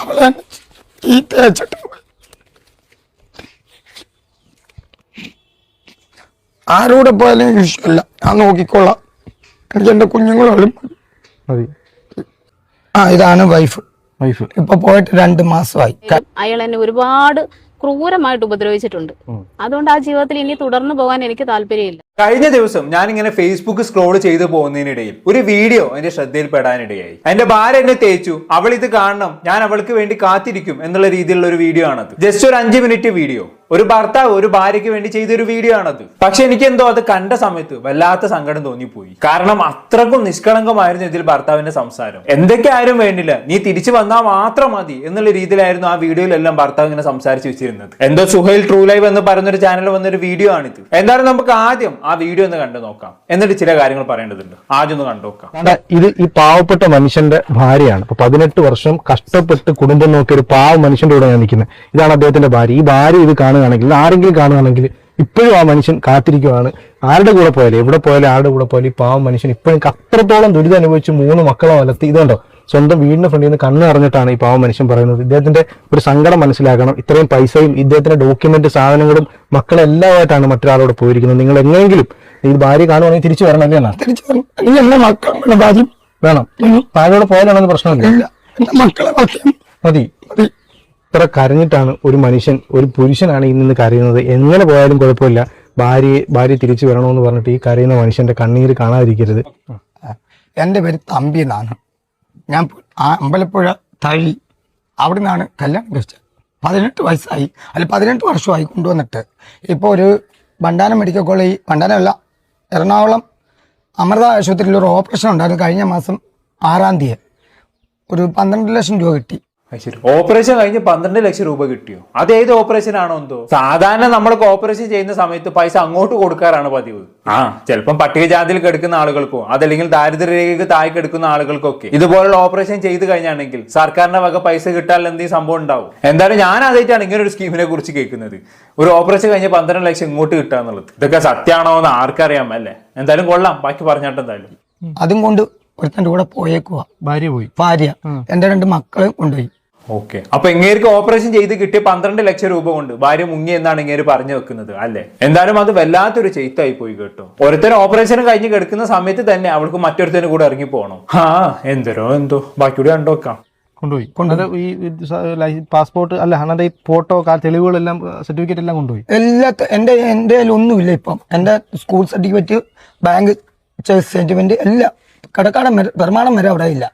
അവളെ ഈ തേച്ചിട്ട് ആരോടെ പോയാലും എനിക്ക് ഇഷ്ടമല്ല. ഞാൻ നോക്കിക്കൊള്ളാം എനിക്ക് എന്റെ കുഞ്ഞുങ്ങളും മതി. ആ ഇതാണ് വൈഫ് വൈഫ് ഇപ്പൊ പോയിട്ട് രണ്ട് മാസമായി. അയാൾ എന്നെ ഒരുപാട് ക്രൂരമായിട്ട് ഉപദ്രവിച്ചിട്ടുണ്ട്. അതുകൊണ്ട് ആ ജീവിതത്തിൽ ഇനി തുടർന്നു പോകാൻ എനിക്ക് താല്പര്യമില്ല. കഴിഞ്ഞ ദിവസം ഞാൻ ഇങ്ങനെ ഫേസ്ബുക്ക് സ്ക്രോൾ ചെയ്തു പോകുന്നതിനിടയിൽ ഒരു വീഡിയോ എന്റെ ശ്രദ്ധയിൽപ്പെടാനിടയായി. എന്റെ ഭാര്യ എന്നെ തേച്ചു അവൾ ഇത് കാണണം ഞാൻ അവൾക്ക് വേണ്ടി കാത്തിരിക്കും എന്നുള്ള രീതിയിലുള്ള ഒരു വീഡിയോ ആണത്. ജസ്റ്റ് ഒരു അഞ്ച് മിനിറ്റ് വീഡിയോ ഒരു ഭർത്താവ് ഒരു ഭാര്യയ്ക്ക് വേണ്ടി ചെയ്തൊരു വീഡിയോ ആണത്. പക്ഷെ എനിക്ക് എന്തോ അത് കണ്ട സമയത്ത് വല്ലാത്ത സങ്കടം തോന്നിപ്പോയി. കാരണം അത്രക്കും നിഷ്കളങ്കമായിരുന്നു ഇതിൽ ഭർത്താവിന്റെ സംസാരം. എന്തൊക്കെ ആരും വേണ്ടില്ല നീ തിരിച്ചു വന്നാൽ മാത്രം മതി എന്നുള്ള രീതിയിലായിരുന്നു ആ വീഡിയോയിലെല്ലാം ഭർത്താവ് ഇങ്ങനെ സംസാരിച്ചു വെച്ചിരുന്നത്. എന്തോ സുഹൈൽ ട്രൂ ലൈവ് എന്ന് ഒരു ചാനൽ വന്നൊരു വീഡിയോ ആണിത്. എന്തായാലും നമുക്ക് ആദ്യം വീഡിയോ ഒന്ന് കണ്ടു നോക്കാം. എന്നിട്ട് ചില കാര്യങ്ങൾ പറയേണ്ടതുണ്ട്. ആദ്യം ഒന്ന് കണ്ടു നോക്കാം. ഇത് ഈ പാവപ്പെട്ട മനുഷ്യന്റെ ഭാര്യയാണ്. അപ്പൊ പതിനെട്ട് വർഷം കഷ്ടപ്പെട്ട് കുടുംബം നോക്കിയ ഒരു പാവ മനുഷ്യന്റെ കൂടെ ഞാൻ നിൽക്കുന്നത്. ഇതാണ് അദ്ദേഹത്തിന്റെ ഭാര്യ. ഈ ഭാര്യ ഇത് കാണുകയാണെങ്കിൽ ആരെങ്കിലും കാണുകയാണെങ്കിൽ ഇപ്പോഴും ആ മനുഷ്യൻ കാത്തിരിക്കുവാണ്. ആരുടെ കൂടെ പോയാലും എവിടെ പോയാലും ആരുടെ കൂടെ പോയാലും ഈ പാവ മനുഷ്യൻ ഇപ്പോഴും അത്രത്തോളം ദുരിതം അനുഭവിച്ച് മൂന്ന് മക്കളെ വളർത്തി. ഇതുണ്ടോ? സ്വന്തം വീടിന്റെ ഫ്രണ്ടിൽ നിന്ന് കണ്ണ് അറിഞ്ഞിട്ടാണ് ഈ പാവ മനുഷ്യൻ പറയുന്നത്. ഇദ്ദേഹത്തിന്റെ ഒരു സങ്കടം മനസ്സിലാക്കണം ഇത്രയും പൈസയും ഇദ്ദേഹത്തിന്റെ ഡോക്യുമെന്റ് സാധനങ്ങളും മക്കളെല്ലാമായിട്ടാണ് മറ്റൊരാളോട് പോയിരിക്കുന്നത്. നിങ്ങൾ എങ്ങനെയെങ്കിലും ഈ ഭാര്യ കാണുവാണെങ്കിൽ തിരിച്ചു എന്നാ തിരിച്ചു വരണം. മക്കളുടെ ഭാര്യ വേണം. ഭാര്യയോട് പോയാലാണെന്ന് പ്രശ്നമില്ല. മക്കളെ മതി. ഇത്ര കരഞ്ഞിട്ടാണ് ഒരു മനുഷ്യൻ ഒരു പുരുഷനാണ് ഈ നിന്ന് കരയുന്നത്. എങ്ങനെ പോയാലും കുഴപ്പമില്ല. ഭാര്യയെ ഭാര്യ തിരിച്ചു വരണമെന്ന് പറഞ്ഞിട്ട് ഈ കരയുന്ന മനുഷ്യന്റെ കണ്ണീര് കാണാതിരിക്കരുത്. എന്റെ പേര് തമ്പി എന്നാണ് ഞാൻ ആ അമ്പലപ്പുഴ തഴി അവിടെ നിന്നാണ് കല്യാണം കഴിച്ചത്. പതിനെട്ട് വയസ്സായി അല്ല പതിനെട്ട് വർഷമായി കൊണ്ടുവന്നിട്ട്. ഇപ്പോൾ ഒരു ബണ്ടാനം മെഡിക്കൽ കോളേജ് ഭണ്ഡാനമല്ല എറണാകുളം അമൃത ആശുപത്രിയിൽ ഒരു ഓപ്പറേഷൻ ഉണ്ടായിരുന്നു കഴിഞ്ഞ മാസം ആറാം തീയതി. ഒരു പന്ത്രണ്ട് ലക്ഷം രൂപ കിട്ടി. ഓപ്പറേഷൻ കഴിഞ്ഞ് പന്ത്രണ്ട് ലക്ഷം രൂപ കിട്ടിയോ? അത് ഏത് ഓപ്പറേഷൻ ആണോ എന്തോ? സാധാരണ നമ്മളൊക്കെ ഓപ്പറേഷൻ ചെയ്യുന്ന സമയത്ത് പൈസ അങ്ങോട്ട് കൊടുക്കാറാണ് പതിവ്. ആ ചിലപ്പം പട്ടികജാതിയിൽ കിടക്കുന്ന ആളുകൾക്കോ അതല്ലെങ്കിൽ ദാരിദ്ര്യരേഖയ്ക്ക് താഴെ കിടക്കുന്ന ആളുകൾക്കൊക്കെ ഇതുപോലുള്ള ഓപ്പറേഷൻ ചെയ്ത് കഴിഞ്ഞാണെങ്കിൽ സർക്കാരിന്റെ വക പൈസ കിട്ടാൻ എന്തെങ്കിലും സംഭവം ഉണ്ടാവും. എന്തായാലും ഞാൻ ആദ്യമായിട്ടാണ് ഇങ്ങനെ ഒരു സ്കീമിനെ കുറിച്ച് കേൾക്കുന്നത്. ഒരു ഓപ്പറേഷൻ കഴിഞ്ഞ് പന്ത്രണ്ട് ലക്ഷം ഇങ്ങോട്ട് കിട്ടുക എന്നുള്ളത്. ഇതൊക്കെ സത്യമാണോ എന്ന് ആർക്കറിയാം അല്ലേ? എന്തായാലും കൊള്ളാം. ബാക്കി പറഞ്ഞിട്ട് എന്തായാലും. അതും കൊണ്ട് ഒരുത്തന്റെ കൂടെ പോയേക്കുവാ. ഭാര്യ പോയി. ഭാര്യ. എന്റെ രണ്ട് മക്കളെയും കൊണ്ടുപോയി. ഓക്കെ. അപ്പൊ എങ്ങേർക്ക് ഓപ്പറേഷൻ ചെയ്ത് കിട്ടിയ പന്ത്രണ്ട് ലക്ഷം രൂപ കൊണ്ട് ഭാര്യ മുങ്ങി എന്നാണ് ഇങ്ങേര് പറഞ്ഞു വെക്കുന്നത് അല്ലെ? എന്തായാലും അത് വല്ലാത്തൊരു ചെയ്ത്തായി പോയി കേട്ടോ. ഒരുത്തരം ഓപ്പറേഷൻ കഴിഞ്ഞ് കിടക്കുന്ന സമയത്ത് തന്നെ അവൾക്ക് മറ്റൊരുത്തന് കൂടെ ഇറങ്ങി പോകണം ആ എന്തരോ എന്തോ. ബാക്കിയൂടെ കണ്ടോക്കാം. കൊണ്ടുപോയി. അത് ഈ പാസ്പോർട്ട് അല്ല അണ്ണന്റെ ഈ ഫോട്ടോ തെളിവുകളെല്ലാം സർട്ടിഫിക്കറ്റ് എല്ലാം കൊണ്ടുപോയി. എല്ലാ എന്റെ എന്റെ ഒന്നുമില്ല ഇപ്പം. എന്റെ സ്കൂൾ സർട്ടിഫിക്കറ്റ് ബാങ്ക് സ്റ്റേറ്റ്മെന്റ് എല്ലാം. കടക്കാടം വരെ പെരുമാണം വരെ അവിടെ ഇല്ല.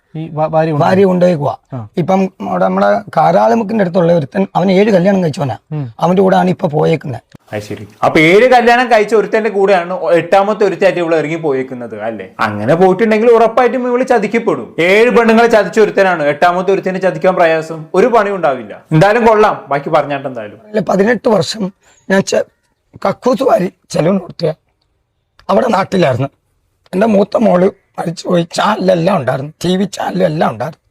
ഭാര്യ കൊണ്ടുപോയിക്കുക ഇപ്പം അവിടെ നമ്മുടെ കാരാളുമുക്കിന്റെ അടുത്തുള്ള ഒരുത്തൻ അവൻ ഏഴ് കല്യാണം കഴിച്ചവനാ. അവന്റെ കൂടെയാണ് ഇപ്പൊ പോയേക്കുന്നത്. ശരി. അപ്പൊ ഏഴ് കല്യാണം കഴിച്ച ഒരുത്തന്റെ കൂടെയാണ് എട്ടാമത്തെ ഒരുത്തായിട്ട് ഇവിടെ ഇറങ്ങി പോയേക്കുന്നത് അല്ലേ? അങ്ങനെ പോയിട്ടുണ്ടെങ്കിൽ ഉറപ്പായിട്ടും ഇവൾ ചതിക്കപ്പെടും. ഏഴ് പെണ്ണുങ്ങളെ ചതിച്ച ഒരുത്തനാണ്. എട്ടാമത്തെ ഒരുത്തനെ ചതിക്കാൻ പ്രയാസം. ഒരു പണി ഉണ്ടാവില്ല. എന്തായാലും കൊള്ളാം. ബാക്കി പറഞ്ഞാട്ട് എന്തായാലും. അല്ല പതിനെട്ട് വർഷം ഞാൻ കക്കൂസ് വാരി ചെലവ് നടത്തിയ അവിടെ നാട്ടിലായിരുന്നു. എന്റെ മൂത്ത മോൾ മരിച്ചുപോയി ചാനലെല്ലാം ഉണ്ടായിരുന്നു. ടി വി ചാനലും എല്ലാം ഉണ്ടായിരുന്നു.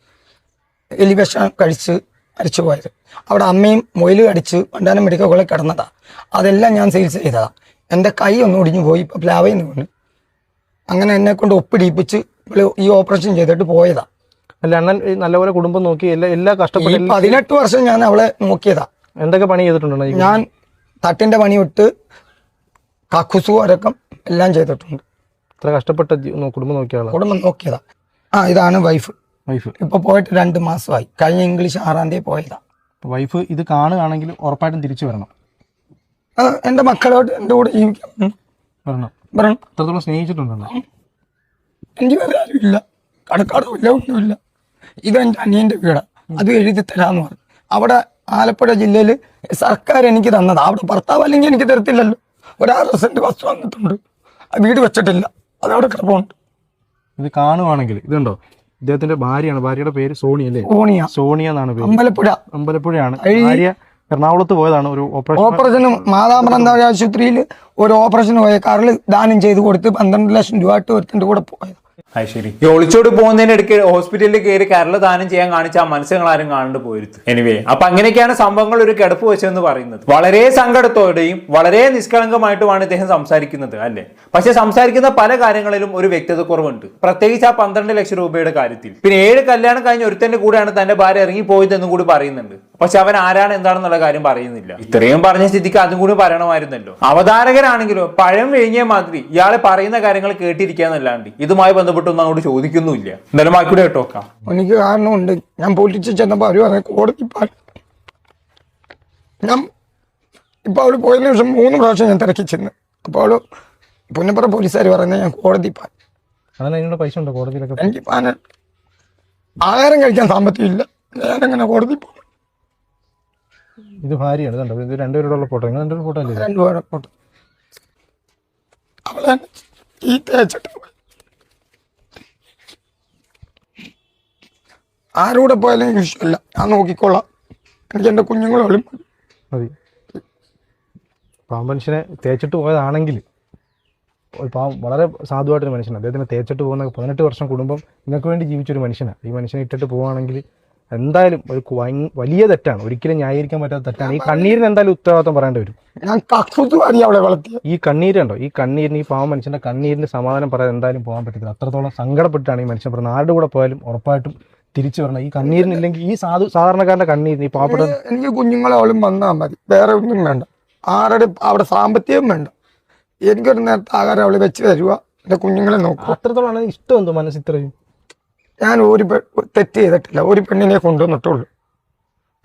എലിവേഷൻ കഴിച്ച് അരിച്ചു പോയത്. അവിടെ അമ്മയും മൊയിലും അടിച്ച് വണ്ടാനം മെഡിക്കൽ കോളേജ് കിടന്നതാ. അതെല്ലാം ഞാൻ സെയിൽസ് ചെയ്തതാ. എന്റെ കൈ ഒന്ന് ഒടിഞ്ഞു പോയി ഇപ്പം പ്ലാവയിൽ നിന്ന് അങ്ങനെ എന്നെ കൊണ്ട് ഒപ്പിടിപ്പിച്ച് ഈ ഓപ്പറേഷൻ ചെയ്തിട്ട് പോയതാ. അല്ല അണ്ണൻ നല്ലപോലെ കുടുംബം നോക്കി എല്ലാ എല്ലാ കഷ്ടപ്പെട്ട പതിനെട്ട് വർഷം ഞാൻ അവളെ നോക്കിയതാ. എന്തൊക്കെ പണി ചെയ്തിട്ടുണ്ടോ ഞാൻ തട്ടിന്റെ പണി വിട്ട് കക്കുസു അരക്കം എല്ലാം ചെയ്തിട്ടുണ്ട്. ഇത്ര കഷ്ടപ്പെട്ട കുടുംബം നോക്കിയാണ് കുടുംബം നോക്കിയതാ. ആ ഇതാണ് വൈഫ് വൈഫ് ഇപ്പൊ പോയിട്ട് രണ്ട് മാസമായി. കഴിഞ്ഞ ഇംഗ്ലീഷ് ആറാം തീയതി പോയതാ. വൈഫ് ഇത് കാണുകയാണെങ്കിൽ ഉറപ്പായിട്ടും തിരിച്ചു വരണം. എന്റെ മക്കളോട് എന്റെ കൂടെ ജീവിക്കാം വരണം. വരണം. സ്നേഹിച്ചിട്ടുണ്ടോ എനിക്ക് വേറെ ആരുമില്ല ഒന്നുമില്ല ഇത് എന്റെ അനിയന്റെ വീടാ. അത് എഴുതി തരാന്ന് പറഞ്ഞു. അവിടെ ആലപ്പുഴ ജില്ലയിൽ സർക്കാർ എനിക്ക് തന്നതാ. അവിടെ ഭർത്താവ് അല്ലെങ്കിൽ എനിക്ക് തരത്തില്ലല്ലോ. ഒരു ആറ് സെന്റ് വസ്തു വന്നിട്ടുണ്ട്. വീട് വെച്ചിട്ടില്ല. അതവിടെ കിടപ്പുണ്ട്. ഇത് കാണുവാണെങ്കിൽ ഇതുണ്ടോ? ഇദ്ദേഹത്തിന്റെ ഭാര്യയാണ്. ഭാര്യയുടെ പേര് സോണിയ അല്ലേ? സോണിയ. സോണിയ എന്നാണ് പേര്. അമ്പലപ്പുഴ. അമ്പലപ്പുഴയാണ്. ഭാര്യ എറണാകുളത്ത് പോയതാണ്. ഒരു ഓപ്പറേഷൻ ഓപ്പറേഷനും മാതാമൃന്ദ ആശുപത്രിയിൽ ഒരു ഓപ്പറേഷൻ പോയ കാറിൽ ദാനം ചെയ്ത് കൊടുത്ത് പന്ത്രണ്ട് ലക്ഷം രൂപ ഒരുത്തിന്റെ കൂടെ പോയത്. അത് ശരി. ഈ ഒളിച്ചോട് പോകുന്നതിന് ഇടയ്ക്ക് ഹോസ്പിറ്റലിൽ കയറി കരൾ ദാനം ചെയ്യാൻ കാണിച്ച ആ മത്സ്യങ്ങൾ ആരും കാണാണ്ട് പോയിരുന്നു എനിവേ അപ്പൊ അങ്ങനെയൊക്കെയാണ് സംഭവങ്ങൾ ഒരു കിടപ്പ് വെച്ചെന്ന് പറയുന്നത്. വളരെ സങ്കടത്തോടെയും വളരെ നിഷ്കളങ്കമായിട്ടുമാണ് ഇദ്ദേഹം സംസാരിക്കുന്നത് അല്ലെ? പക്ഷെ സംസാരിക്കുന്ന പല കാര്യങ്ങളിലും ഒരു വ്യക്തത കുറവുണ്ട് പ്രത്യേകിച്ച് ആ പന്ത്രണ്ട് ലക്ഷം രൂപയുടെ കാര്യത്തിൽ. പിന്നെ ഏഴ് കല്യാണം കഴിഞ്ഞ ഒരുത്തന്റെ കൂടെയാണ് തന്റെ ഭാര്യ ഇറങ്ങി പോയതെന്നും കൂടി പറയുന്നുണ്ട്. പക്ഷെ അവൻ ആരാണ് എന്താണെന്നുള്ള കാര്യം പറയുന്നില്ല. ഇത്രയും പറഞ്ഞ സ്ഥിതിക്ക് അതും കൂടി പറയണമായിരുന്നല്ലോ. അവതാരകനാണെങ്കിലോ പഴം വിഴിഞ്ഞ മാതിരി ഇയാളെ പറയുന്ന കാര്യങ്ങൾ കേട്ടിരിക്കാന്നല്ലാണ്ട് ഇതുമായി ബന്ധപ്പെട്ടൊന്നും അങ്ങോട്ട് ചോദിക്കുന്നുമില്ല. എന്തായാലും ബാക്കിയുടെ കേട്ടോക്കാം എനിക്ക് കാരണമുണ്ട്. ഞാൻ പോലീസിൽ ചെന്നപ്പോൾ അവർ പറഞ്ഞു കോടതി ഞാൻ ഇപ്പോൾ അവൾ പോയ ശേഷം മൂന്ന് പ്രാവശ്യം ഞാൻ തിരക്കി ചെന്ന്. അപ്പോൾ അവൾ പുന്നപ്പുറ പോലീസുകാർ പറയുന്നത് ഞാൻ കോടതി പാൻ പൈസ ഉണ്ടോ കോടതിയിലൊക്കെ? എനിക്ക് ആഹാരം കഴിക്കാൻ സാമ്പത്തികമില്ല ഞാനങ്ങനെ കോടതി പോകും ഇത് ഭാര്യയാണ് കണ്ടോ? ഇത് രണ്ടുപേരോടുള്ള ഫോട്ടോ നിങ്ങൾ രണ്ടുപേരും ഫോട്ടോ അല്ലേ പോട്ടെ അവളെ ഈ തേച്ചിട്ട് പോയി. ആരൂടെ പോയാലും എനിക്ക് ഇഷ്ടമല്ല ഞാൻ നോക്കിക്കോളാം. എനിക്ക് എന്റെ കുഞ്ഞുങ്ങളോളും മതി. മതി. പാവം മനുഷ്യനെ തേച്ചിട്ട് പോയതാണെങ്കിൽ ഒരു പാവം വളരെ സാധുവായിട്ടൊരു മനുഷ്യനാണ്. അദ്ദേഹത്തിന് തേച്ചിട്ട് പോകുന്ന പതിനെട്ട് വർഷം കുടുംബം നിങ്ങൾക്ക് വേണ്ടി ജീവിച്ചൊരു മനുഷ്യനാണ്. ഈ മനുഷ്യനെ ഇട്ടിട്ട് പോവുകയാണെങ്കിൽ എന്തായാലും ഒരു വലിയ തെറ്റാണ്. ഒരിക്കലും ന്യായീകരിക്കാൻ പറ്റാത്ത തെറ്റാണ്. ഈ കണ്ണീരിന് എന്തായാലും ഉത്തരവാദിത്വം പറയേണ്ടി വരും. ഈ കണ്ണീരുണ്ടോ ഈ കണ്ണീരിന് ഈ പാവം മനുഷ്യന്റെ കണ്ണീരിന് സമാധാനം പറയാൻ എന്തായാലും പോകാൻ പറ്റത്തില്ല. അത്രത്തോളം സങ്കടപ്പെട്ടാണ് ഈ മനുഷ്യൻ പറയുന്നത്. ആരുടെ കൂടെ പോയാലും ഉറപ്പായിട്ടും തിരിച്ചു വരണം. ഈ കണ്ണീരിനില്ലെങ്കിൽ ഈ സാധു സാധാരണക്കാരന്റെ കണ്ണീരിന് ഈ പാവപ്പെട്ട എനിക്ക് കുഞ്ഞുങ്ങളോളും വന്നാൽ മതി. വേറെ ഒന്നും വേണ്ട. ആരുടെ അവിടെ സാമ്പത്തികം വേണ്ട. എനിക്കൊരു നേരത്തെ ആഹാരം അവൾ വെച്ച് തരുക എന്റെ കുഞ്ഞുങ്ങളെ നോക്കുക അത്രത്തോളം ഇഷ്ടം എന്തോ മനസ്സ് ഇത്രയും? ഞാൻ ഒരു തെറ്റ് ചെയ്തിട്ടില്ല. ഒരു പെണ്ണിനെ കൊണ്ടുവന്നിട്ടുള്ളൂ.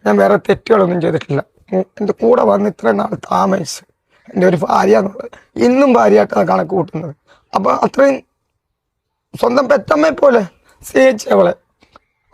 ഞാൻ വേറെ തെറ്റുകളൊന്നും ചെയ്തിട്ടില്ല. എന്റെ കൂടെ വന്ന് ഇത്രയും നാൾ താമസിച്ച് എന്റെ ഒരു ഭാര്യ എന്നുള്ളത് ഇന്നും ഭാര്യയായിട്ടാണ് കണക്ക് കൂട്ടുന്നത്. അപ്പോൾ അത്രയും സ്വന്തം പെറ്റമ്മയെ പോലെ സ്നേഹിച്ചവളെ.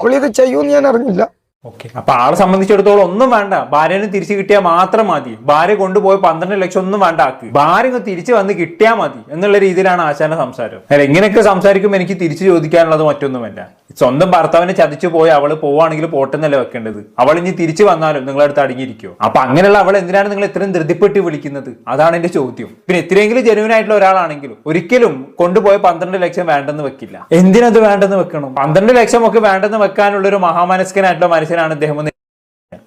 അവളിത് ചെയ്യുമെന്ന് ഞാൻ അറിഞ്ഞില്ല. ഓക്കെ അപ്പൊ ആളെ സംബന്ധിച്ചിടത്തോളം ഒന്നും വേണ്ട. ഭാര്യനെ തിരിച്ചു കിട്ടിയാൽ മാത്രം മതി. ഭാര്യ കൊണ്ടുപോയ പന്ത്രണ്ട് ലക്ഷം ഒന്നും വേണ്ട ആക്ക്. ഭാര്യ തിരിച്ചു വന്ന് കിട്ടിയാൽ മതി എന്നുള്ള രീതിയിലാണ് ആശാന്റെ സംസാരം. അല്ല ഇങ്ങനെയൊക്കെ സംസാരിക്കുമ്പോൾ എനിക്ക് തിരിച്ചു ചോദിക്കാനുള്ളത് മറ്റൊന്നുമല്ല. സ്വന്തം ഭർത്താവിനെ ചതിച്ചു പോയി അവൾ പോവാണെങ്കിൽ പോട്ടെന്നല്ലേ വെക്കേണ്ടത്? അവൾ ഇനി തിരിച്ചു വന്നാലും നിങ്ങളടുത്ത് അടങ്ങിയിരിക്കുമോ അപ്പൊ അങ്ങനെയുള്ള അവൾ എന്തിനാണ് നിങ്ങൾ ഇത്രയും ധൃതിപ്പെട്ട് വിളിക്കുന്നത്? അതാണ് എന്റെ ചോദ്യം. പിന്നെ ഇത്രയെങ്കിലും ജെനുവിൻ ആയിട്ടുള്ള ഒരാളാണെങ്കിലും ഒരിക്കലും കൊണ്ടുപോയ പന്ത്രണ്ട് ലക്ഷം വേണ്ടെന്ന് വെക്കില്ല. എന്തിനത് വേണ്ടെന്ന് വെക്കണം? പന്ത്രണ്ട് ലക്ഷം ഒക്കെ വേണ്ടെന്ന് വെക്കാനുള്ള ഒരു മഹാമനസ്കനായിട്ടുള്ള മനുഷ്യനാണ് എന്ന്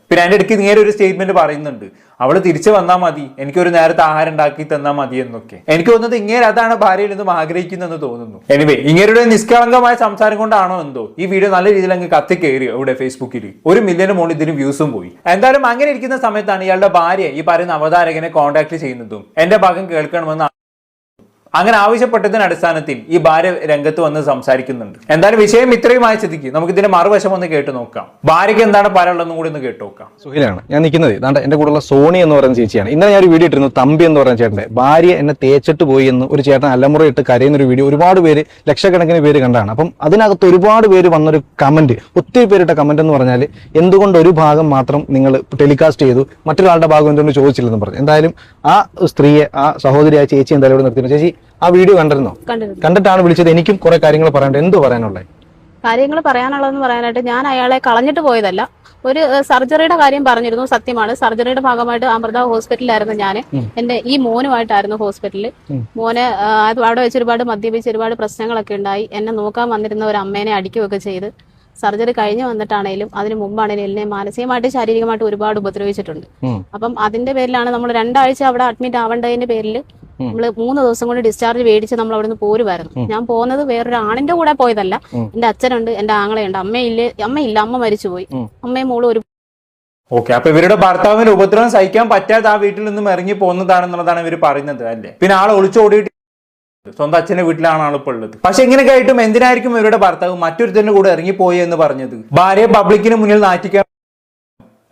പിന്നെ അതിന്റെ ഇടയ്ക്ക് ഇങ്ങനെ ഒരു സ്റ്റേറ്റ്മെന്റ് പറയുന്നുണ്ട്. അവൾ തിരിച്ചു വന്നാൽ മതി. എനിക്കൊരു നേരത്തെ ആഹാരം ഉണ്ടാക്കി തന്നാൽ മതി എന്നൊക്കെ. എനിക്ക് തോന്നുന്നത് ഇങ്ങനെ അതാണ് ഭാര്യയിൽ നിന്നും ആഗ്രഹിക്കുന്നതെന്ന് തോന്നുന്നു. എനിവേ ഇങ്ങനെയുടെ നിഷ്കളങ്കമായ സംസാരം കൊണ്ടാണോ എന്തോ. ഈ വീഡിയോ നല്ല രീതിയിൽ അങ്ങ് കത്തി കയറി ഇവിടെ ഫേസ്ബുക്കിൽ ഒരു മില്യന് മുകളിൽ ഇതിന് വ്യൂസും പോയി. എന്തായാലും അങ്ങനെ ഇരിക്കുന്ന സമയത്താണ് ഇയാളുടെ ഭാര്യ ഈ പറയുന്ന അവതാരകനെ കോൺടാക്ട് ചെയ്യുന്നതും എന്റെ ഭാഗം കേൾക്കണമെന്ന് അങ്ങനെ ആവശ്യപ്പെട്ടതിന് അടിസ്ഥാനത്തിൽ ഈ ഭാര്യ രംഗത്ത് വന്ന് സംസാരിക്കുന്നുണ്ട്. എന്തായാലും വിഷയം ഇത്രയുമായ സ്ഥിതിക്ക് നമുക്ക് ഇതിന്റെ മറുവശം ഒന്ന് കേട്ട് നോക്കാം. ഭാര്യയ്ക്ക് എന്താണ് പറയാനുള്ളതെന്നും കൂടി ഒന്ന് കേട്ട് നോക്കാം. സുഹിലാണ് ഞാൻ നിൽക്കുന്നത് ഇതാണ്ട് എന്റെ കൂടെയുള്ള സോണി എന്ന് പറയുന്ന ചേച്ചിയാണ്. ഇന്നലെ ഞാൻ ഒരു വീഡിയോ ഇട്ടിരുന്നു തമ്പി എന്ന് പറയുന്ന ചേട്ടന്റെ ഭാര്യ എന്നെ തേച്ചിട്ട് പോയി എന്ന് ഒരു ചേട്ടൻ അലമുറ ഇട്ട് കരയുന്ന ഒരു വീഡിയോ ഒരുപാട് പേര് ലക്ഷക്കണക്കിന് പേര് കണ്ടാണ്. അപ്പം അതിനകത്ത് ഒരുപാട് പേര് വന്നൊരു കമന്റ് ഒത്തിരി പേരിട്ട കമന്റ് എന്ന് പറഞ്ഞാൽ എന്തുകൊണ്ട് ഒരു ഭാഗം മാത്രം നിങ്ങൾ ടെലികാസ്റ്റ് ചെയ്തു മറ്റൊരാളുടെ ഭാഗം എന്തുകൊണ്ട് ചോദിച്ചില്ലെന്ന് പറഞ്ഞു. എന്തായാലും ആ സ്ത്രീയെ ആ സഹോദരിയായ ചേച്ചി എന്തായാലും ഇവിടെ നിർത്തിയിരുന്നു ചേച്ചി ആ വീഡിയോ കണ്ടിരുന്നോ? കണ്ടിട്ടാണ് വിളിച്ചത്. എനിക്കും കുറെ കാര്യങ്ങൾ പറയാനുണ്ട്. എന്തോ പറയാനുള്ളത് കാര്യങ്ങൾ പറയാനുള്ളതെന്ന് പറയാനായിട്ട് ഞാൻ അയാളെ കളഞ്ഞിട്ട് പോയതല്ല. ഒരു സർജറിയുടെ കാര്യം പറഞ്ഞിരുന്നു. സത്യമാണ്. സർജറിയുടെ ഭാഗമായിട്ട് അമൃത ഹോസ്പിറ്റലിലായിരുന്നു ഞാൻ എന്റെ ഈ മോനുമായിട്ടായിരുന്നു ഹോസ്പിറ്റലിൽ മോനെ അവിടെ വെച്ച് ഒരുപാട് മദ്യപിച്ച് ഒരുപാട് പ്രശ്നങ്ങളൊക്കെ ഉണ്ടായി. എന്നെ നോക്കാൻ വന്നിരുന്ന ഒരു അമ്മേനെ അടിക്കുകയൊക്കെ ചെയ്ത് സർജറി കഴിഞ്ഞ് വന്നിട്ടാണേലും അതിന് മുമ്പാണേലും എന്നെ മാനസികമായിട്ട് ശാരീരികമായിട്ട് ഒരുപാട് ഉപദ്രവിച്ചിട്ടുണ്ട്. അപ്പം അതിന്റെ പേരിലാണ് നമ്മൾ രണ്ടാഴ്ച അവിടെ അഡ്മിറ്റ് ആവേണ്ടതിന്റെ പേരിൽ നമ്മൾ മൂന്ന് ദിവസം കൊണ്ട് ഡിസ്ചാർജ് മേടിച്ച് നമ്മൾ അവിടെ നിന്ന് പോരുമായിരുന്നു ഞാൻ പോകുന്നത് വേറൊരു ആണിന്റെ കൂടെ പോയതല്ല. എന്റെ അച്ഛനുണ്ട് എന്റെ ആങ്ങളയുണ്ട്. അമ്മയില്ല അമ്മയില്ല അമ്മ മരിച്ചുപോയി. അമ്മയും മോളും ഒരു ഓക്കെ അപ്പൊ ഇവരുടെ ഭർത്താവിന്റെ ഉപദ്രവം സഹിക്കാൻ പറ്റാതെ ആ വീട്ടിൽ നിന്നും ഇറങ്ങി പോകുന്നതാണെന്നുള്ളതാണ് ഇവർ പറയുന്നത് അല്ലേ? പിന്നെ ആൾ ഒളിച്ചോടിയിട്ട് സ്വന്തം അച്ഛന്റെ വീട്ടിലാണ് ആളിപ്പോൾ ഉള്ളത്. പക്ഷെ ഇങ്ങനെ ആയിട്ടും എന്തിനായിരിക്കും ഇവരുടെ ഭർത്താവ് മറ്റൊരുത്തന്റെ കൂടെ ഇറങ്ങിപ്പോയി എന്ന് പറഞ്ഞത്? ഭാര്യയെ പബ്ലിക്കിന് മുന്നിൽ നാറ്റിക്കാൻ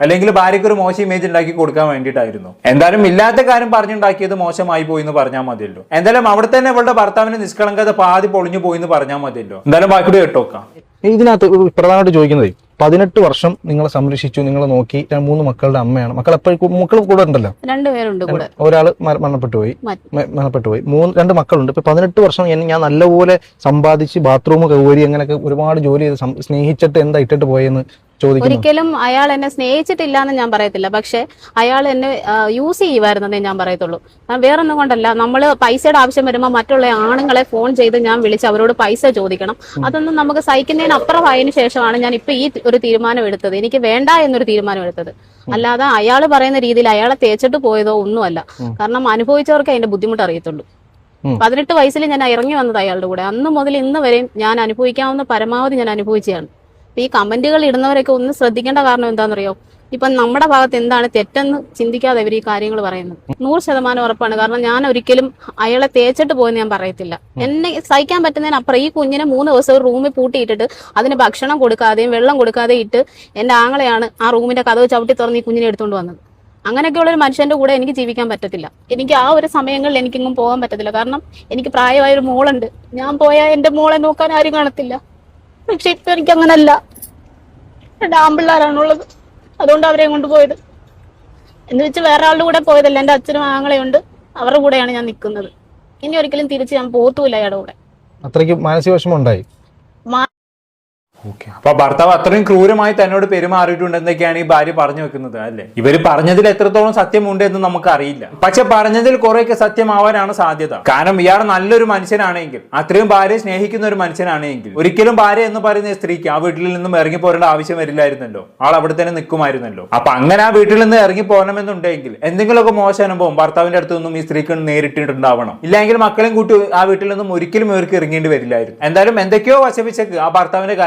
അല്ലെങ്കിൽ ഭാര്യയ്ക്ക് ഒരു മോശം ഇമേജ് ഉണ്ടാക്കി കൊടുക്കാൻ വേണ്ടിയിട്ടായിരുന്നു. എന്തായാലും ഇല്ലാത്ത കാര്യം പറഞ്ഞുണ്ടാക്കിയത് മോശമായി പോയി എന്ന് പറഞ്ഞാൽ മതിയല്ലോ. എന്തായാലും അവിടെ തന്നെ അവളുടെ ഭർത്താവിന് നിഷ്കളങ്കത പാതി പൊളിഞ്ഞു പോയി എന്ന് പറഞ്ഞാൽ മതിയല്ലോ. എന്തായാലും ബാക്കി കേട്ടോക്കാം ഇതിനകത്ത് പ്രധാനമായിട്ട് ചോദിക്കുന്നത് പതിനെട്ട് വർഷം നിങ്ങളെ സംരക്ഷിച്ചു നിങ്ങളെ നോക്കി മൂന്ന് മക്കളുടെ അമ്മയാണ്. മക്കൾ എപ്പോഴും മക്കൾ കൂടെ ഉണ്ടല്ലോ? രണ്ടുപേരുണ്ട് കൂടെ. ഒരാൾ മരണപ്പെട്ടു പോയി. മരണപ്പെട്ടു പോയി. മൂന്ന് രണ്ട് മക്കളുണ്ട്. ഇപ്പൊ പതിനെട്ട് വർഷം എന്നെ ഞാൻ നല്ലപോലെ സമ്പാദിച്ച് ബാത്റൂം കൗരി അങ്ങനെയൊക്കെ ഒരുപാട് ജോലി ചെയ്ത് സ്നേഹിച്ചിട്ട് എന്താ ഇട്ടിട്ട് പോയെന്ന് ഒരിക്കലും അയാൾ എന്നെ സ്നേഹിച്ചിട്ടില്ല എന്ന് ഞാൻ പറയത്തില്ല. പക്ഷെ അയാൾ എന്നെ യൂസ് ചെയ്യുമായിരുന്നതേ ഞാൻ പറയത്തുള്ളൂ. വേറെ വേറൊന്നും കൊണ്ടല്ല. നമ്മൾ പൈസയുടെ ആവശ്യം വരുമ്പോൾ മറ്റുള്ള ആണുങ്ങളെ ഫോൺ ചെയ്ത് ഞാൻ വിളിച്ച് അവരോട് പൈസ ചോദിക്കണം. അതൊന്നും നമുക്ക് സഹിക്കുന്നതിന് അപ്പുറമായതിനു ശേഷമാണ് ഞാൻ ഇപ്പൊ ഈ ഒരു തീരുമാനം എടുത്തത്. എനിക്ക് വേണ്ട എന്നൊരു തീരുമാനം എടുത്തത്. അല്ലാതെ അയാൾ പറയുന്ന രീതിയിൽ അയാളെ തേച്ചിട്ട് പോയതോ ഒന്നുമല്ല. കാരണം അനുഭവിച്ചവർക്ക് അതിന്റെ ബുദ്ധിമുട്ട് അറിയത്തുള്ളൂ. പതിനെട്ട് വയസ്സിൽ ഞാൻ ഇറങ്ങി വന്നത് അയാളുടെ കൂടെ. അന്ന് മുതൽ ഇന്ന് വരെയും ഞാൻ അനുഭവിക്കാവുന്ന പരമാവധി ഞാൻ അനുഭവിച്ചതാണ്. അപ്പൊ ഈ കമന്റുകൾ ഇടുന്നവരൊക്കെ ഒന്ന് ശ്രദ്ധിക്കേണ്ട കാരണം എന്താണെന്നറിയോ? ഇപ്പൊ നമ്മുടെ ഭാഗത്ത് എന്താണ് തെറ്റെന്ന് ചിന്തിക്കാതെ ഇവർ ഈ കാര്യങ്ങൾ പറയുന്നത്. നൂറ് ശതമാനം ഉറപ്പാണ്. കാരണം ഞാൻ ഒരിക്കലും അയാളെ തേച്ചിട്ട് പോയെന്ന് ഞാൻ പറയത്തില്ല. എന്നെ സഹിക്കാൻ പറ്റുന്നതിനപ്പുറം ഈ കുഞ്ഞിനെ മൂന്ന് ദിവസം റൂമിൽ പൂട്ടിയിട്ടിട്ട് അതിന് ഭക്ഷണം കൊടുക്കാതെയും വെള്ളം കൊടുക്കാതെ ഇട്ട് എന്റെ ആങ്ങളെയാണ് ആ റൂമിന്റെ കഥവ് ചവിട്ടി തുറന്ന് ഈ കുഞ്ഞിനെ എടുത്തുകൊണ്ട് വന്നത്. അങ്ങനെയൊക്കെയുള്ള ഒരു മനുഷ്യന്റെ കൂടെ എനിക്ക് ജീവിക്കാൻ പറ്റത്തില്ല. എനിക്ക് ആ ഒരു സമയങ്ങളിൽ എനിക്കെങ്ങും പോകാൻ പറ്റത്തില്ല. കാരണം എനിക്ക് പ്രായമായ ഒരു മോളുണ്ട്. ഞാൻ പോയാൽ എന്റെ മോളെ നോക്കാൻ ആരും കാണത്തില്ല. പക്ഷെ ഇപ്പൊ എനിക്ക് അങ്ങനല്ല രണ്ട് ആമ്പിള്ളാരാണുള്ളത്. അതുകൊണ്ട് അവരെയും കൊണ്ട് പോയത്. എന്ന് വെച്ച് വേറെ ആളുടെ കൂടെ പോയതല്ല. എന്റെ അച്ഛനും ആങ്ങളെയുണ്ട് അവരുടെ കൂടെയാണ് ഞാൻ നിൽക്കുന്നത്. ഇനി ഒരിക്കലും തിരിച്ച് ഞാൻ പോത്തൂല അയാളുടെ കൂടെ. അത്രയ്ക്ക് മാനസിക വിഷമം ഉണ്ടായി. അപ്പൊ ഭർത്താവ് അത്രയും ക്രൂരമായി തന്നോട് പെരുമാറിയിട്ടുണ്ടെന്നൊക്കെയാണ് ഈ ഭാര്യ പറഞ്ഞു വെക്കുന്നത് അല്ലേ? ഇവർ പറഞ്ഞതിൽ എത്രത്തോളം സത്യമുണ്ട് എന്ന് നമുക്ക് അറിയില്ല പക്ഷെ പറഞ്ഞതിൽ കുറെയൊക്കെ സത്യമാവാനാണ് സാധ്യത. കാരണം ഇയാൾ നല്ലൊരു മനുഷ്യനാണെങ്കിൽ അത്രയും ഭാര്യയെ സ്നേഹിക്കുന്ന ഒരു മനുഷ്യനാണെങ്കിൽ ഒരിക്കലും ഭാര്യ എന്ന് പറയുന്ന സ്ത്രീക്ക് ആ വീട്ടിൽ നിന്നും ഇറങ്ങി പോരേണ്ട ആവശ്യം വരില്ലായിരുന്നല്ലോ. ആൾ അവിടെ തന്നെ നിൽക്കുമായിരുന്നല്ലോ. അപ്പൊ അങ്ങനെ ആ വീട്ടിൽ നിന്ന് ഇറങ്ങി പോകണമെന്നുണ്ടെങ്കിൽ എന്തെങ്കിലുമൊക്കെ മോശം അനുഭവം ഭർത്താവിന്റെ അടുത്ത് നിന്നും ഈ സ്ത്രീക്ക് നേരിട്ടിട്ടുണ്ടാവണം. ഇല്ലെങ്കിൽ മക്കളെയും കൂട്ടി ആ വീട്ടിൽ നിന്നും ഒരിക്കലും ഇവർക്ക് ഇറങ്ങേണ്ടി വരില്ലായിരുന്നു. എന്തായാലും എന്തൊക്കെയോ വശമിച്ചേക്ക് ആ ഭർത്താവിന്റെ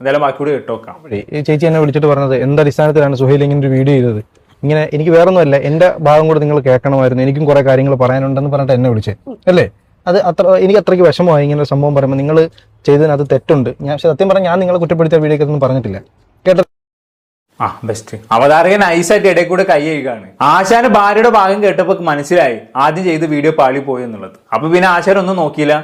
എന്തായാലും ബാക്കി കൂടി അപ്പോഴേ ചേച്ചി എന്നെ വിളിച്ചിട്ട് പറഞ്ഞത് എന്തടിസ്ഥാനത്തിലാണ് സുഹൈൽ ഇങ്ങനെ ഒരു വീഡിയോ ചെയ്തത്? ഇങ്ങനെ എനിക്ക് വേറൊന്നുമല്ല എന്റെ ഭാഗം കൂടെ നിങ്ങൾ കേൾക്കണമായിരുന്നു എനിക്കും കുറെ കാര്യങ്ങൾ പറയാനുണ്ടെന്ന് പറഞ്ഞിട്ട് എന്നെ വിളിച്ചേ അല്ലേ? അത് അത്ര എനിക്ക് അത്രയ്ക്ക് വിഷമമായി ഇങ്ങനെ ഒരു സംഭവം പറയുമ്പോൾ നിങ്ങൾ ചെയ്തതിനകത്ത് തെറ്റുണ്ട്. ഞാൻ സത്യം പറഞ്ഞാൽ ഞാൻ നിങ്ങളെ കുറ്റപ്പെടുത്തിയ വീഡിയോ ഒന്നും പറഞ്ഞിട്ടില്ല. കേട്ടോ ആ ബെസ്റ്റ് അവതാരകൻ ഐസായിട്ട് ഇടയിൽ കൂടെ കൈ കഴുകാണ്. ആശാന് ഭാര്യയുടെ ഭാഗം കേട്ടപ്പോൾ മനസ്സിലായി ആദ്യം ചെയ്ത് വീഡിയോ പാളി പോയി എന്നുള്ളത്. അപ്പൊ പിന്നെ ആശാരൊന്നും നോക്കിയില്ല.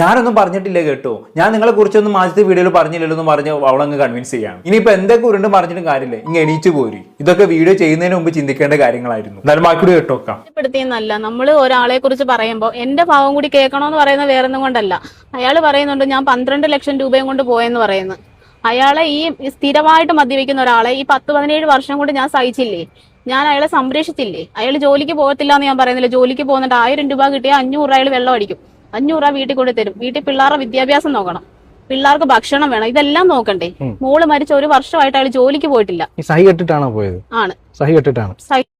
ഞാനൊന്നും പറഞ്ഞിട്ടില്ല കേട്ടോ. ഞാൻ നിങ്ങളെ കുറിച്ചൊന്നും ആദ്യത്തെ വീഡിയോയിൽ പറഞ്ഞില്ലല്ലോ എന്ന് പറഞ്ഞ് അവളങ്ങ് കൺവിൻസ് ചെയ്യാം ഇനിയിപ്പോ എന്തൊക്കെ ഉരുണ്ട് പറഞ്ഞിട്ടും കാര്യമില്ല. ഇങ്ങനെ എണീച്ചു പോരി. ഇതൊക്കെ വീഡിയോ ചെയ്യുന്നതിന് മുമ്പ് ചിന്തിക്കേണ്ട കാര്യങ്ങളായിരുന്നു. എന്തായാലും ബാക്കി കൂടി കേട്ടോക്കാം കുറ്റപ്പെടുത്തിയെന്നല്ല നമ്മൾ ഒരാളെ കുറിച്ച് പറയുമ്പോൾ എന്റെ ഭാവം കൂടി കേൾക്കണോന്ന് പറയുന്നത് വേറൊന്നും കൊണ്ടല്ല. അയാൾ പറയുന്നുണ്ട് ഞാൻ പന്ത്രണ്ട് ലക്ഷം രൂപയും കൊണ്ട് പോയെന്ന് പറയുന്നു. അയാളെ ഈ സ്ഥിരമായിട്ട് മദ്യപിക്കുന്ന ഒരാളെ ഈ പത്ത് പതിനേഴ് വർഷം കൊണ്ട് ഞാൻ സഹിച്ചില്ലേ? ഞാൻ അയാളെ സംരക്ഷിച്ചില്ലേ? അയാൾ ജോലിക്ക് പോകത്തില്ല എന്ന് ഞാൻ പറയുന്നില്ല. ജോലിക്ക് പോകുന്നുണ്ട് ആയിരം രൂപ കിട്ടിയാൽ അഞ്ഞൂറ് അയാൾ വെള്ളം അടിക്കും. അഞ്ഞൂറ് രൂപ വീട്ടിൽ കൊണ്ട് തരും. വീട്ടിൽ പിള്ളേരുടെ വിദ്യാഭ്യാസം നോക്കണം. പിള്ളേർക്ക് ഭക്ഷണം വേണം. ഇതെല്ലാം നോക്കണ്ടേ? മോൾ മരിച്ച ഒരു വർഷമായിട്ട് അയാൾ ജോലിക്ക് പോയിട്ടില്ല. സഹി കെട്ടിട്ടാണോ പോയത്? ആണ്. സഹി കെട്ടിട്ടാണ്. സഹി-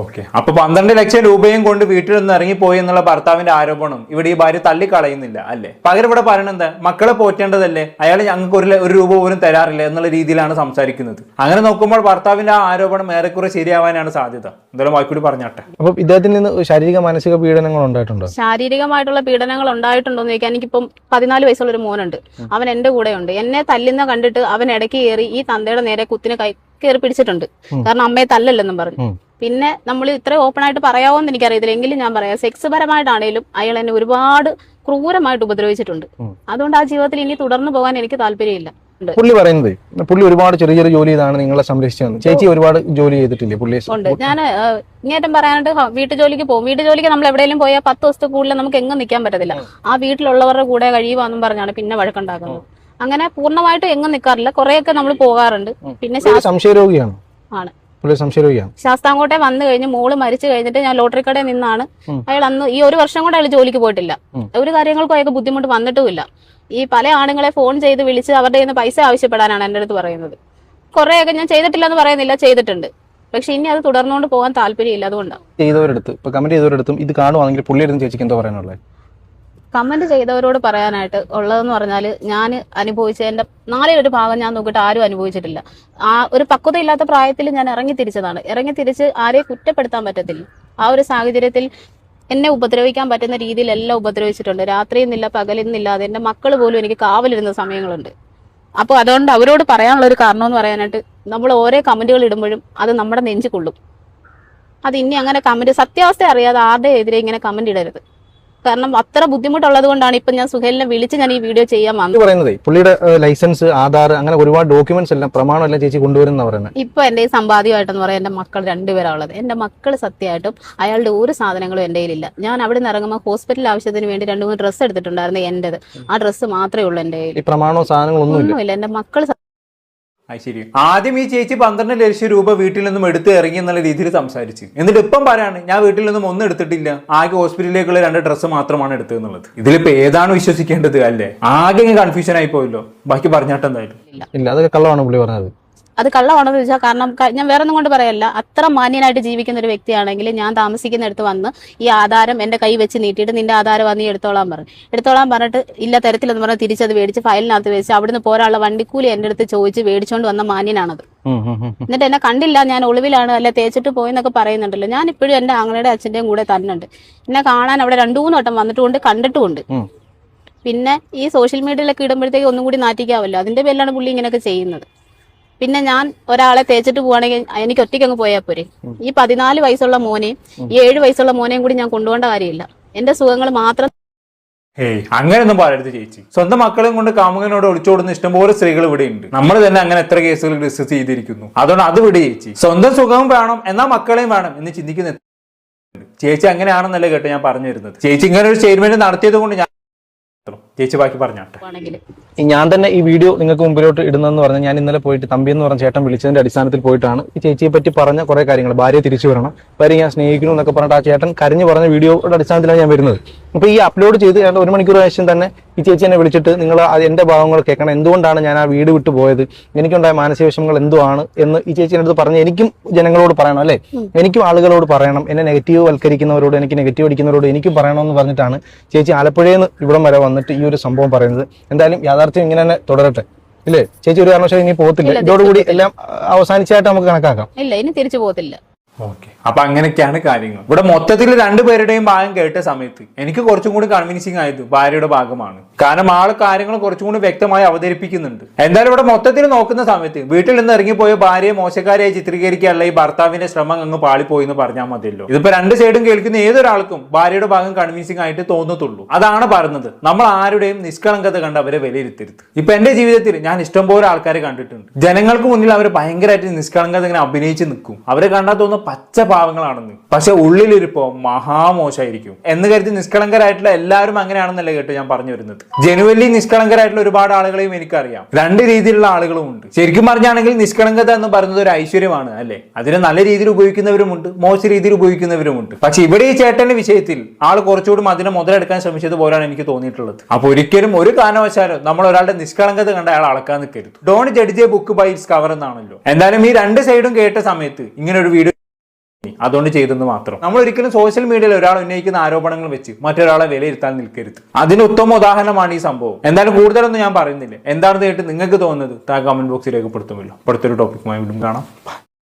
ഓക്കെ. അപ്പൊ പന്ത്രണ്ട് ലക്ഷം രൂപയും കൊണ്ട് വീട്ടിൽ നിന്ന് ഇറങ്ങിപ്പോയി എന്നുള്ള ഭർത്താവിന്റെ ആരോപണം ഇവിടെ ഈ ഭാര്യ തള്ളിക്കളയുന്നില്ല അല്ലേ? പകരം ഇവിടെ പറയണത് എന്താ? മക്കളെ പോറ്റേണ്ടതല്ലേ? അയാൾ ഞങ്ങൾക്ക് ഒരു ഒരു രൂപ പോലും തരാറില്ല എന്നുള്ള രീതിയിലാണ് സംസാരിക്കുന്നത്. അങ്ങനെ നോക്കുമ്പോൾ ഭർത്താവിന്റെ ആ ആരോപണം ഏറെക്കുറെ ശരിയാവാനാണ് സാധ്യത. എന്തായാലും വായിക്കൂടി പറഞ്ഞാട്ടെ. അപ്പൊ ഇദ്ദേഹത്തിൽ നിന്ന് ശാരീരിക മാനസിക പീഡനങ്ങൾ ഉണ്ടായിട്ടുണ്ടോ? ശാരീരികമായിട്ടുള്ള പീഡനങ്ങൾ ഉണ്ടായിട്ടുണ്ടോ എന്ന് ചോദിക്കാൻ എനിക്കിപ്പം പതിനാല് വയസ്സുള്ള ഒരു മോനുണ്ട്. അവൻ എന്റെ കൂടെയുണ്ട് എന്നെ തല്ലുന്ന കണ്ടിട്ട് അവൻ ഇടയ്ക്ക് കയറി ഈ തന്തയുടെ നേരെ കുത്തിനെ കൈ കയറി പിടിച്ചിട്ടുണ്ട്. കാരണം അമ്മയെ തല്ലല്ലെന്നും പറഞ്ഞു. പിന്നെ നമ്മൾ ഇത്ര ഓപ്പൺ ആയിട്ട് പറയാവോ എന്ന് എനിക്കറിയത്തില്ല. എങ്കിലും ഞാൻ പറയാം. സെക്സ് പരമായിട്ടാണേലും അയാൾ എന്നെ ഒരുപാട് ക്രൂരമായിട്ട് ഉപദ്രവിച്ചിട്ടുണ്ട്. അതുകൊണ്ട് ആ ജീവിതത്തിൽ ഇനി തുടർന്നു പോകാൻ എനിക്ക് താല്പര്യമില്ല. പുള്ളി പറയുന്നത് പുള്ളി ഒരുപാട് ചെറിയ ചെറിയ ജോലി ചെയ്താണ് നിങ്ങളെ സംരക്ഷിച്ചത് ചേച്ചി ഒരുപാട് ജോലി ചെയ്തിട്ടില്ലേ പുള്ളി ഉണ്ട്. ഞാൻ ഇങ്ങേറ്റം പറയാനായിട്ട് വീട്ടു ജോലിക്ക് പോകും. വീട്ടു ജോലിക്ക് നമ്മൾ എവിടെയെങ്കിലും പോയാൽ പത്ത് ദിവസത്തെ കൂടുതൽ നമുക്ക് എങ്ങും നിൽക്കാൻ പറ്റത്തില്ല. ആ വീട്ടിലുള്ളവരുടെ കൂടെ കഴിയുവാന്നും പറഞ്ഞാണ് പിന്നെ വഴക്കുണ്ടാക്കുന്നത്. അങ്ങനെ പൂർണമായിട്ട് എങ്ങും നിൽക്കാറില്ല. കുറെയൊക്കെ നമ്മൾ പോകാറുണ്ട്. പിന്നെ സംശയ സംശയരോഗിയാണ്. ആണ്. ശാസ്താംകോട്ടെ വന്നു കഴിഞ്ഞ് മോൾ മരിച്ചു കഴിഞ്ഞിട്ട് ഞാൻ ലോട്ടറി കടയിൽ നിന്നാണ്. അയാൾ അന്ന് ഈ ഒരു വർഷം കൊണ്ട് അയാൾ ജോലിക്ക് പോയിട്ടില്ല. ഒരു കാര്യങ്ങൾക്കും അയാൾക്ക് ബുദ്ധിമുട്ട് വന്നിട്ടുമില്ല. ഈ പല ആണുങ്ങളെ ഫോൺ ചെയ്ത് വിളിച്ച് അവരുടെ കയ്യിൽ നിന്ന് പൈസ ആവശ്യപ്പെടാനാണ് എന്റെ അടുത്ത് പറയുന്നത്. കൊറേയൊക്കെ ഞാൻ ചെയ്തിട്ടില്ല എന്ന് പറയുന്നില്ല ചെയ്തിട്ടുണ്ട്. പക്ഷെ ഇനി അത് തുടർന്നുകൊണ്ട് പോകാൻ താല്പര്യമില്ല അതുകൊണ്ടാണ്. ചെയ്തവരടുത്ത് ഇപ്പൊ കമന്റ് ചെയ്തവരെടുത്തും ഇത് കാണുവാണെങ്കിൽ പുള്ളിയെടുത്തും ചേച്ചിക്ക് എന്തോ പറയാനുള്ളത്? കമന്റ് ചെയ്തവരോട് പറയാനായിട്ട് ഉള്ളതെന്ന് പറഞ്ഞാൽ ഞാൻ അനുഭവിച്ചതിന്റെ ഒരു ഭാഗം ഞാൻ നോക്കിയിട്ട് ആരും അനുഭവിച്ചിട്ടില്ല. ആ ഒരു പക്വതയില്ലാത്ത പ്രായത്തിൽ ഞാൻ ഇറങ്ങി തിരിച്ചതാണ്. ഇറങ്ങി തിരിച്ച് ആരെയും കുറ്റപ്പെടുത്താൻ പറ്റത്തില്ല. ആ ഒരു സാഹചര്യത്തിൽ എന്നെ ഉപദ്രവിക്കാൻ പറ്റുന്ന രീതിയിൽ എല്ലാം ഉപദ്രവിച്ചിട്ടുണ്ട് രാത്രിയെന്നില്ല പകലെന്നില്ലാതെ എന്റെ മക്കൾ പോലും എനിക്ക് കാവലിരുന്ന സമയങ്ങളുണ്ട്. അപ്പോൾ അതുകൊണ്ട് അവരോട് പറയാനുള്ള ഒരു കാരണം എന്ന് പറയാനായിട്ട് നമ്മൾ ഓരോ കമന്റുകൾ ഇടുമ്പോഴും അത് നമ്മുടെ നെഞ്ചു കൊള്ളും. അത് ഇനി അങ്ങനെ കമന്റ് സത്യാവസ്ഥ അറിയാതെ ആരുടെ എതിരെ ഇങ്ങനെ കമന്റ് ഇടരുത്. കാരണം അത്ര ബുദ്ധിമുട്ടുള്ളത് കൊണ്ടാണ് ഇപ്പൊ ഞാൻ സുഹേലിനെ വിളിച്ച് ഞാൻ ഈ വീഡിയോ ചെയ്യാൻ വന്നത്. പറയുന്നത് പുള്ളിയുടെ ലൈസൻസ് ആധാർ അങ്ങനെ ഒരുപാട് ഡോക്യുമെന്റ്സ് എല്ലാം പ്രമാണം എല്ലാം ചേച്ചി കൊണ്ടുവരുന്ന പറയുന്നത്. ഇപ്പൊ എന്റെ ഈ സമ്പാദ്യമായിട്ടെന്ന് പറയാൻ എന്റെ മക്കൾ രണ്ടുപേരാ ഉള്ളത് എന്റെ മക്കൾ സത്യമായിട്ടും അയാളുടെ ഒരു സാധനങ്ങളും എന്റെ കയ്യിലില്ല. ഞാൻ അവിടെ നിന്ന് ഇറങ്ങുമ്പോൾ ഹോസ്പിറ്റൽ ആവശ്യത്തിന് വേണ്ടി രണ്ടു മൂന്ന് ഡ്രസ്സ് എടുത്തിട്ടുണ്ടായിരുന്നു എന്റേത് ആ ഡ്രസ്സ് മാത്രമേ ഉള്ളൂ എന്റെ കയ്യിൽ പ്രമാണോ സാധനങ്ങളൊന്നും ഇല്ല എന്റെ മക്കൾ ശരി. ആദ്യം ഈ ചേച്ചി പന്ത്രണ്ട് ലക്ഷം രൂപ വീട്ടിൽ നിന്നും എടുത്ത് ഇറങ്ങി എന്നുള്ള രീതിയിൽ സംസാരിച്ച്. എന്നിട്ട് ഇപ്പം പറയാണ് ഞാൻ വീട്ടിൽ നിന്നും ഒന്നും എടുത്തിട്ടില്ല. ആകെ ഹോസ്പിറ്റലിലേക്കുള്ള രണ്ട് ഡ്രസ്സ് മാത്രമാണ് എടുത്തതെന്നുള്ളത് ഇതിലിപ്പോ ഏതാണ് വിശ്വസിക്കേണ്ടത് അല്ലേ? ആകെ കൺഫ്യൂഷൻ ആയി പോയല്ലോ. ബാക്കി പറഞ്ഞാട്ടെന്തായാലും. ഇല്ല അതൊക്കെ കള്ളമാണ് പുള്ളി പറഞ്ഞത്. അത് കള്ളമാണെന്ന് ചോദിച്ചാൽ കാരണം ഞാൻ വേറെ ഒന്നും കൊണ്ട് പറയല്ല. അത്ര മാന്യനായിട്ട് ജീവിക്കുന്ന ഒരു വ്യക്തിയാണെങ്കിൽ ഞാൻ താമസിക്കുന്നിടത്ത് വന്ന് ഈ ആധാരം എന്റെ കൈ വെച്ച് നീട്ടിയിട്ട് നിന്റെ ആധാരം വന്ന് നീ എടുത്തോളാൻ പറഞ്ഞു എടുത്തോളാൻ പറഞ്ഞിട്ട് ഇല്ല തരത്തിലെന്ന് പറഞ്ഞ് തിരിച്ചത് മേടിച്ച് ഫയലിനകത്ത് വെച്ച് അവിടുന്ന് പോരാനുള്ള വണ്ടിക്കൂലി എന്റെ അടുത്ത് ചോദിച്ച് മേടിച്ചോണ്ട് വന്ന മാന്യനാണത്. എന്നിട്ട് എന്നെ കണ്ടില്ല. ഞാൻ ഒളിവിലാണ് അല്ലെ തേച്ചിട്ട് പോയെന്നൊക്കെ പറയുന്നുണ്ടല്ലോ. ഞാൻ ഇപ്പോഴും എന്റെ ആങ്ങളുടെ അച്ഛന്റെയും കൂടെ തന്നുണ്ട് എന്നെ കാണാൻ അവിടെ രണ്ടു മൂന്ന് വട്ടം വന്നിട്ടുണ്ട് കണ്ടിട്ടുമുണ്ട്. പിന്നെ ഈ സോഷ്യൽ മീഡിയയിലൊക്കെ ഇടുമ്പോഴത്തേക്ക് ഒന്നും കൂടി നാറ്റിക്കാവല്ലോ. അതിന്റെ പേരിലാണ് പുള്ളി ഇങ്ങനെയൊക്കെ ചെയ്യുന്നത്. പിന്നെ ഞാൻ ഒരാളെ തേച്ചിട്ട് പോവാണെങ്കിൽ എനിക്ക് ഒറ്റയ്ക്ക് അങ്ങ് പോയാൽ പോരെ ഈ പതിനാല് വയസ്സുള്ള മോനെയും ഈ ഏഴ് വയസ്സുള്ള മോനെയും കൂടി ഞാൻ കൊണ്ടുപോകേണ്ട കാര്യമില്ല. എന്റെ സുഖങ്ങൾ മാത്രം ഏയ് അങ്ങനെയൊന്നും പറയരുത് ചേച്ചി. സ്വന്തം മക്കളെയും കൊണ്ട് കാമുകനോട് ഒളിച്ചോടുന്ന ഇഷ്ടംപോലെ സ്ത്രീകൾ ഇവിടെ ഉണ്ട്. നമ്മൾ തന്നെ അങ്ങനെ എത്ര കേസുകൾ ഡിസ്കസ് ചെയ്തിരിക്കുന്നു. അതുകൊണ്ട് അത് വിട് ചേച്ചി. സ്വന്തം സുഖവും വേണം എന്നാ മക്കളെയും വേണം എന്ന് ചിന്തിക്കുന്ന ചേച്ചി അങ്ങനെയാണെന്നല്ലേ കേട്ടോ ഞാൻ പറഞ്ഞു വരുന്നത് ചേച്ചി ഇങ്ങനെ ഒരു സ്റ്റേറ്റ്മെന്റ് നടത്തിയത് കൊണ്ട് ഞാൻ ചേച്ചി ബാക്കി പറഞ്ഞാട്ടെ. ഞാൻ തന്നെ ഈ വീഡിയോ നിങ്ങൾക്ക് മുമ്പിലോട്ട് ഇടുന്നെന്ന് പറഞ്ഞാൽ ഞാൻ ഇന്നലെ പോയിട്ട് തമ്പി എന്ന് പറഞ്ഞ ചേട്ടൻ വിളിച്ചതിന്റെ അടിസ്ഥാനത്തിൽ പോയിട്ടാണ്. ഈ ചേച്ചിയെ പറ്റി പറഞ്ഞ കുറെ കാര്യങ്ങൾ. ഭാര്യ തിരിച്ചു വരണം. ഭാര്യ ഞാൻ സ്നേഹിക്കുന്നു എന്നൊക്കെ പറഞ്ഞിട്ട് ആ ചേട്ടൻ കരഞ്ഞു പറഞ്ഞ വീഡിയോയുടെ അടിസ്ഥാനത്തിലാണ് ഞാൻ വരുന്നത്. അപ്പൊ ഈ അപ്ലോഡ് ചെയ്ത് ഞാൻ ഒരു മണിക്കൂർ ശേഷം തന്നെ ഈ ചേച്ചി എന്നെ വിളിച്ചിട്ട് നിങ്ങൾ എന്റെ ഭാവങ്ങൾ കേൾക്കണം. എന്തുകൊണ്ടാണ് ഞാൻ ആ വീട് വിട്ടു പോയത്? എനിക്കുണ്ടായ മാനസിക വിഷമങ്ങൾ എന്തുവാണ് എന്ന് ഈ ചേച്ചി അടുത്ത് പറഞ്ഞ് എനിക്കും ജനങ്ങളോട് പറയണം അല്ലേ? എനിക്കും ആളുകളോട് പറയണം. എന്നെ നെഗറ്റീവ് വൽക്കരിക്കുന്നവരോട് എനിക്ക് നെഗറ്റീവ് അടിക്കുന്നവരോട് എനിക്കും പറയണമെന്ന് പറഞ്ഞിട്ടാണ് ചേച്ചി ആലപ്പുഴയിൽ നിന്ന് ഇവിടം വരെ വന്നിട്ട് ഈ ഒരു സംഭവം പറയുന്നത്. എന്തായാലും യാഥാർത്ഥ്യം ഇങ്ങനെ തന്നെ തുടരട്ടെ ഇല്ലേ? ചേച്ചി ഒരു കാരണവശാലും ഇനി പോകത്തില്ല. ഇതോടുകൂടി എല്ലാം അവസാനിച്ചായിട്ട് നമുക്ക് കണക്കാക്കാം. ഇല്ല ഇനി തിരിച്ചു പോകത്തില്ല. അപ്പൊ അങ്ങനെയൊക്കെയാണ് കാര്യങ്ങൾ. ഇവിടെ മൊത്തത്തിൽ രണ്ടുപേരുടെയും ഭാഗം കേട്ട സമയത്ത് എനിക്ക് കുറച്ചും കൂടി കൺവിൻസിങ് ആയത് ഭാര്യയുടെ ഭാഗമാണ്. കാരണം ആൾ കാര്യങ്ങൾ കുറച്ചും കൂടി വ്യക്തമായി അവതരിപ്പിക്കുന്നുണ്ട്. എന്തായാലും ഇവിടെ മൊത്തത്തിൽ നോക്കുന്ന സമയത്ത് വീട്ടിൽ നിന്ന് ഇറങ്ങിപ്പോയ ഭാര്യയെ മോശക്കാരിയായി ചിത്രീകരിക്കാനുള്ള ഈ ഭർത്താവിന്റെ ശ്രമം അങ്ങ് പാളിപ്പോയി എന്ന് പറഞ്ഞാൽ മതിയല്ലോ. ഇതിപ്പോ രണ്ട് സൈഡും കേൾക്കുന്ന ഏതൊരാൾക്കും ഭാര്യയുടെ ഭാഗം കൺവിൻസിങ് ആയിട്ട് തോന്നത്തുള്ളൂ. അതാണ് പറയുന്നത് നമ്മൾ ആരുടെയും നിഷ്കളങ്കത കണ്ട് അവരെ വിലയിരുത്തരുത്. ഇപ്പൊ എന്റെ ജീവിതത്തിൽ ഞാൻ ഇഷ്ടംപോലെ ആൾക്കാരെ കണ്ടിട്ടുണ്ട്. ജനങ്ങൾക്ക് മുന്നിൽ അവർ ഭയങ്കരമായിട്ട് നിഷ്കളങ്കത ഇങ്ങനെ അഭിനയിച്ച് നിൽക്കും. അവരെ കണ്ടാൽ തോന്നുന്ന പച്ച പാവങ്ങളാണെന്ന് പക്ഷെ ഉള്ളിലിരിപ്പോ മഹാമോശമായിരിക്കും എന്ന് കരുതി നിഷ്കളങ്കരായിട്ടുള്ള എല്ലാവരും അങ്ങനെയാണെന്നല്ല കേട്ടോ ഞാൻ പറഞ്ഞു വരുന്നത്. ജനുവലി നിഷ്കളങ്കരായിട്ടുള്ള ഒരുപാട് ആളുകളെയും എനിക്കറിയാം. രണ്ട് രീതിയിലുള്ള ആളുകളും ഉണ്ട്. ശരിക്കും പറഞ്ഞാണെങ്കിൽ നിഷ്കളങ്കത എന്ന് പറയുന്നത് ഒരു ഐശ്വര്യമാണ് അല്ലെ? അതിനെ നല്ല രീതിയിൽ ഉപയോഗിക്കുന്നവരുമുണ്ട് മോശ രീതിയിൽ ഉപയോഗിക്കുന്നവരുമുണ്ട് പക്ഷെ ഇവിടെ ഈ ചേട്ടന്റെ വിഷയത്തിൽ ആൾ കുറച്ചുകൂടി അതിനെ മുതലെടുക്കാൻ ശ്രമിച്ചത് പോലാണ് എനിക്ക് തോന്നിയിട്ടുള്ളത്. അപ്പൊ ഒരിക്കലും ഒരു കാരണവശാലും നമ്മൾ ഒരാളുടെ നിഷ്കളങ്കത കണ്ട അയാൾ അളക്കാൻ നിൽക്കരുത് don't judge book by its cover എന്നാണല്ലോ. എന്തായാലും ഈ രണ്ട് സൈഡും കേട്ട സമയത്ത് ഇങ്ങനെ ഒരു വീഡിയോ അതുകൊണ്ട് ചെയ്തെന്ന് മാത്രം. നമ്മൾ ഒരിക്കലും സോഷ്യൽ മീഡിയയിൽ ഒരാൾ ഉന്നയിക്കുന്ന ആരോപണങ്ങൾ വെച്ച് മറ്റൊരാളെ വിലയിരുത്താൻ നിൽക്കരുത്. അതിന് ഉത്തമ ഉദാഹരണമാണ് ഈ സംഭവം. എന്തായാലും കൂടുതലൊന്നും ഞാൻ പറയുന്നില്ല. എന്താണെന്ന് കേട്ട് നിങ്ങൾക്ക് തോന്നുന്നത്? താ കമന്റ് ബോക്സിൽ രേഖപ്പെടുത്തുമല്ലോ. അടുത്തൊരു ടോപ്പിക്കുമായി വീണ്ടും കാണാം.